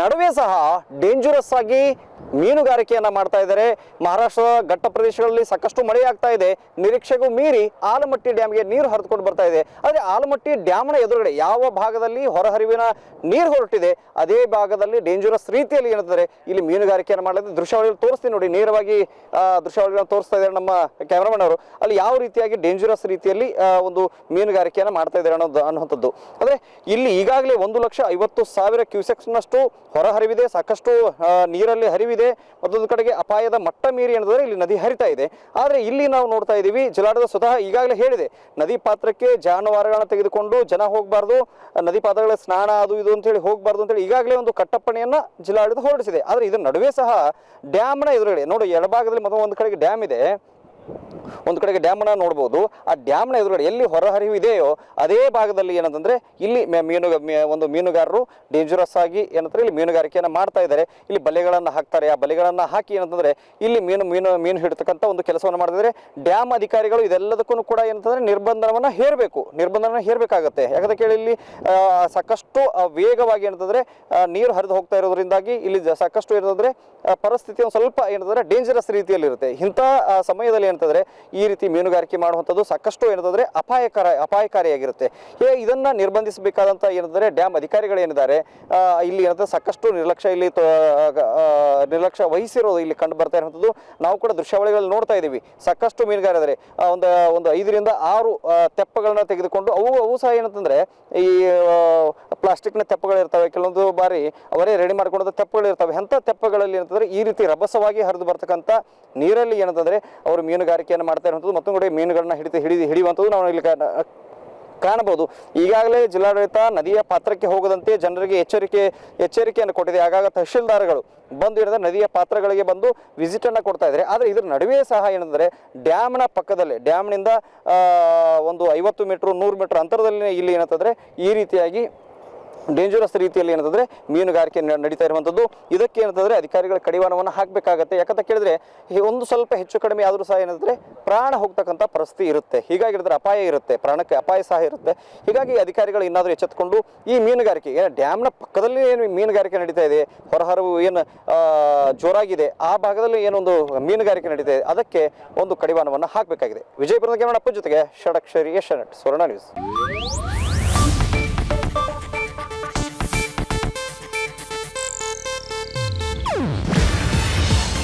ನಡುವೆ ಸಹ ಡೇಂಜರಸ್ ಆಗಿ ಮೀನುಗಾರಿಕೆಯನ್ನ ಮಾಡ್ತಾ ಇದ್ದಾರೆ. ಮಹಾರಾಷ್ಟ್ರದ ಘಟ್ಟ ಪ್ರದೇಶಗಳಲ್ಲಿ ಸಾಕಷ್ಟು ಮಳೆ ಆಗ್ತಾ ಇದೆ. ನಿರೀಕ್ಷೆಗೂ ಮೀರಿ ಆಲಮಟ್ಟಿ ಡ್ಯಾಮ್ಗೆ ನೀರು ಹರಿದುಕೊಂಡು ಬರ್ತಾ ಇದೆ. ಆದರೆ ಆಲಮಟ್ಟಿ ಡ್ಯಾಮ್ನ ಎದುರುಗಡೆ ಯಾವ ಭಾಗದಲ್ಲಿ ಹೊರಹರಿವಿನ ನೀರು ಹೊರಟಿದೆ, ಅದೇ ಭಾಗದಲ್ಲಿ ಡೇಂಜರಸ್ ರೀತಿಯಲ್ಲಿ ಏನಂತಾರೆ ಇಲ್ಲಿ ಮೀನುಗಾರಿಕೆಯನ್ನು ಮಾಡಲಿದೆ ದೃಶ್ಯಾವಳಿಯಲ್ಲಿ ತೋರಿಸ್ತೀನಿ ನೋಡಿ, ನೇರವಾಗಿ ದೃಶ್ಯಾವಳಿಗಳನ್ನು ತೋರಿಸ್ತಾ ಇದ್ದಾರೆ ನಮ್ಮ ಕ್ಯಾಮ್ರಾಮನ್ ಅವರು. ಅಲ್ಲಿ ಯಾವ ರೀತಿಯಾಗಿ ಡೇಂಜರಸ್ ರೀತಿಯಲ್ಲಿ ಒಂದು ಮೀನುಗಾರಿಕೆಯನ್ನು ಮಾಡ್ತಾ ಇದ್ದಾರೆ ಅನ್ನೋದು, ಅನ್ನುವಂಥದ್ದು. ಅಂದರೆ ಇಲ್ಲಿ ಈಗಾಗಲೇ ಒಂದು ಲಕ್ಷ ಐವತ್ತು ಸಾವಿರ ಕ್ಯೂಸೆಕ್ಸ್ನಷ್ಟು ಹೊರಹರಿವಿದೆ. ಸಾಕಷ್ಟು ನೀರಲ್ಲಿ ನೀರಲ್ಲಿ ಹರಿವಿದೆ ಮತ್ತೊಂದು ಕಡೆಗೆ ಅಪಾಯದ ಮಟ್ಟ ಮೀರಿ ಏನಂದ್ರೆ ಇಲ್ಲಿ ನದಿ ಹರಿತಾ ಇದೆ. ಆದರೆ ಇಲ್ಲಿ ನಾವು ನೋಡ್ತಾ ಇದ್ದೀವಿ ಜಲಾಡದ ಸ್ವತಃ ಈಗಾಗಲೇ ಹೇಳಿದೆ. ನದಿ ಪಾತ್ರಕ್ಕೆ ಜಾನುವಾರುಗಳನ್ನ ತೆಗೆದುಕೊಂಡು ಜನ ಹೋಗಬಾರ್ದು, ನದಿ ಪಾತ್ರಗಳ ಸ್ನಾನ ಅದು ಇದು ಅಂತೇಳಿ ಹೋಗಬಾರ್ದು ಅಂತೇಳಿ ಈಗಾಗಲೇ ಒಂದು ಕಟ್ಟಪ್ಪಣೆಯನ್ನು ಜಿಲ್ಲಾಡಳಿತ ಹೊರಡಿಸಿದೆ. ಆದರೆ ಇದರ ನಡುವೆ ಸಹ ಡ್ಯಾಮ್ನ ಎದುರುಗಡೆ, ನೋಡಿ ಎಡಭಾಗದಲ್ಲಿ ಮತ್ತೊಂದು ಕಡೆಗೆ ಡ್ಯಾಮ್ ಇದೆ. ಒಂದು ಕಡೆಗೆ ಡ್ಯಾಮ್ನ ನೋಡ್ಬೋದು. ಆ ಡ್ಯಾಮ್ನ ಎದುರುಗಡೆ ಎಲ್ಲಿ ಹೊರಹರಿವು ಇದೆಯೋ ಅದೇ ಭಾಗದಲ್ಲಿ ಏನಂತಂದ್ರೆ ಇಲ್ಲಿ ಮೀನು ಒಂದು ಮೀನುಗಾರರು ಡೇಂಜರಸ್ ಆಗಿ ಏನಂತಾರೆ ಇಲ್ಲಿ ಮೀನುಗಾರಿಕೆಯನ್ನು ಮಾಡ್ತಾ ಇದ್ದಾರೆ. ಇಲ್ಲಿ ಬಲೆಗಳನ್ನು ಹಾಕ್ತಾರೆ. ಆ ಬಲೆಗಳನ್ನು ಹಾಕಿ ಏನಂತಂದ್ರೆ ಇಲ್ಲಿ ಮೀನು ಮೀನು ಮೀನು ಹಿಡ್ತಕ್ಕಂಥ ಒಂದು ಕೆಲಸವನ್ನು ಮಾಡಿದರೆ ಡ್ಯಾಮ್ ಅಧಿಕಾರಿಗಳು ಇದೆಲ್ಲದಕ್ಕೂ ಕೂಡ ಏನಂತಂದ್ರೆ ನಿರ್ಬಂಧನವನ್ನು ಹೇರಬೇಕು. ನಿರ್ಬಂಧನ ಹೇರಬೇಕಾಗತ್ತೆ. ಯಾಕಂದ್ರೆ ಕೇಳಿ ಇಲ್ಲಿ ಸಾಕಷ್ಟು ವೇಗವಾಗಿ ಏನಂತಂದ್ರೆ ನೀರು ಹರಿದು ಹೋಗ್ತಾ ಇರೋದ್ರಿಂದಾಗಿ ಇಲ್ಲಿ ಸಾಕಷ್ಟು ಏನಂತಂದ್ರೆ ಪರಿಸ್ಥಿತಿ ಒಂದು ಸ್ವಲ್ಪ ಏನಂತಂದ್ರೆ ಡೇಂಜರಸ್ ರೀತಿಯಲ್ಲಿರುತ್ತೆ. ಇಂಥ ಸಮಯದಲ್ಲಿ ಸಮಯದಲ್ಲಿ ಏನಂತಂದ್ರೆ ಈ ರೀತಿ ಮೀನುಗಾರಿಕೆ ಮಾಡುವಂಥದ್ದು ಸಾಕಷ್ಟು ಏನಂತಂದ್ರೆ ಅಪಾಯಕರ ಅಪಾಯಕಾರಿಯಾಗಿರುತ್ತೆ. ಹೇ, ಇದನ್ನ ನಿರ್ಬಂಧಿಸಬೇಕಾದಂಥ ಏನಂತಂದ್ರೆ ಡ್ಯಾಮ್ ಅಧಿಕಾರಿಗಳು ಏನಿದ್ದಾರೆ ಇಲ್ಲಿ ಏನಂತ ಸಾಕಷ್ಟು ನಿರ್ಲಕ್ಷ್ಯ ಇಲ್ಲಿ ನಿರ್ಲಕ್ಷ್ಯ ವಹಿಸಿರೋದು ಇಲ್ಲಿ ಕಂಡು ಬರ್ತಾ ಇರುವಂಥದ್ದು ನಾವು ಕೂಡ ದೃಶ್ಯಾವಳಿಗಳಲ್ಲಿ ನೋಡ್ತಾ ಇದ್ದೀವಿ. ಸಾಕಷ್ಟು ಮೀನುಗಾರಿದ್ದಾರೆ ಒಂದು ಒಂದು ಐದರಿಂದ ಆರು ತೆಪ್ಪಗಳನ್ನ ತೆಗೆದುಕೊಂಡು ಅವು ಅವು ಸಹ ಏನಂತಂದ್ರೆ ಈ ಪ್ಲಾಸ್ಟಿಕ್ನ ತೆಪ್ಪಗಳು ಇರ್ತವೆ. ಕೆಲವೊಂದು ಬಾರಿ ಅವರೇ ರೆಡಿ ಮಾಡ್ಕೊಂಡ ತೆಪ್ಪಗಳು ಇರ್ತವೆ. ಅಂಥ ತೆಪ್ಪಗಳಲ್ಲಿ ಏನಂತಂದ್ರೆ ಈ ರೀತಿ ರಭಸವಾಗಿ ಹರಿದು ಬರ್ತಕ್ಕಂಥ ನೀರಲ್ಲಿ ಏನಂತಂದ್ರೆ ಅವರು ಮೀನುಗಾರಿಕೆಯನ್ನು ಮಾಡ್ತಾ ಇರುವಂಥದ್ದು, ಮತ್ತೊಂದು ಕಡೆ ಮೀನುಗಳನ್ನ ಹಿಡಿದು ಹಿಡಿದು ಹಿಡಿಯುವಂಥದ್ದು ನಾವು ಇಲ್ಲಿ ಕಾಣಬಹುದು. ಈಗಾಗಲೇ ಜಿಲ್ಲಾಡಳಿತ ನದಿಯ ಪಾತ್ರಕ್ಕೆ ಹೋಗದಂತೆ ಜನರಿಗೆ ಎಚ್ಚರಿಕೆ, ಎಚ್ಚರಿಕೆಯನ್ನು ಕೊಟ್ಟಿದೆ. ಆಗಾಗ ತಹಶೀಲ್ದಾರ್ಗಳು ಬಂದು ಏನಂದ್ರೆ ನದಿಯ ಪಾತ್ರಗಳಿಗೆ ಬಂದು ವಿಸಿಟ್ ಅನ್ನ ಕೊಡ್ತಾ ಇದ್ದಾರೆ. ಆದರೆ ಇದರ ನಡುವೆ ಸಹ ಏನಂದ್ರೆ, ಡ್ಯಾಮ್ನ ಪಕ್ಕದಲ್ಲಿ, ಡ್ಯಾಮ್ನಿಂದ ಒಂದು ಐವತ್ತು ಮೀಟ್ರ್, ನೂರು ಮೀಟ್ರ್ ಅಂತರದಲ್ಲಿ ಇಲ್ಲಿ ಏನಂತಂದ್ರೆ, ಈ ರೀತಿಯಾಗಿ ಡೇಂಜರಸ್ ರೀತಿಯಲ್ಲಿ ಏನಂತಂದ್ರೆ ಮೀನುಗಾರಿಕೆ ನಡೀತಾ ಇರುವಂಥದ್ದು ಇದಕ್ಕೆ ಏನಂತಂದ್ರೆ ಅಧಿಕಾರಿಗಳ ಕಡಿವಾಣವನ್ನು ಹಾಕಬೇಕಾಗತ್ತೆ. ಯಾಕಂತ ಕೇಳಿದ್ರೆ ಒಂದು ಸ್ವಲ್ಪ ಹೆಚ್ಚು ಕಡಿಮೆ ಆದರೂ ಸಹ ಏನಂದ್ರೆ ಪ್ರಾಣ ಹೋಗ್ತಕ್ಕಂಥ ಪರಿಸ್ಥಿತಿ ಇರುತ್ತೆ. ಹೀಗಾಗಿ ಏನಂದ್ರೆ ಅಪಾಯ ಇರುತ್ತೆ. ಪ್ರಾಣಕ್ಕೆ ಅಪಾಯ ಸಹ ಇರುತ್ತೆ. ಹೀಗಾಗಿ ಅಧಿಕಾರಿಗಳು ಇನ್ನಾದರೂ ಎಚ್ಚೆತ್ಕೊಂಡು ಈ ಮೀನುಗಾರಿಕೆ, ಏನು ಡ್ಯಾಮ್ನ ಪಕ್ಕದಲ್ಲಿ ಏನು ಮೀನುಗಾರಿಕೆ ನಡೀತಾ ಇದೆ, ಹೊರಹರವು ಏನು ಜೋರಾಗಿದೆ, ಆ ಭಾಗದಲ್ಲಿ ಏನೊಂದು ಮೀನುಗಾರಿಕೆ ನಡೀತಾ ಇದೆ, ಅದಕ್ಕೆ ಒಂದು ಕಡಿವಾಣವನ್ನು ಹಾಕಬೇಕಾಗಿದೆ. ವಿಜಯಪುರದ ಕೇರಳಪ್ಪ ಜೊತೆಗೆ ಷಡಕ್ಷರಿ ಯಶನಟ್ ಸ್ವರ್ಣ ನ್ಯೂಸ್.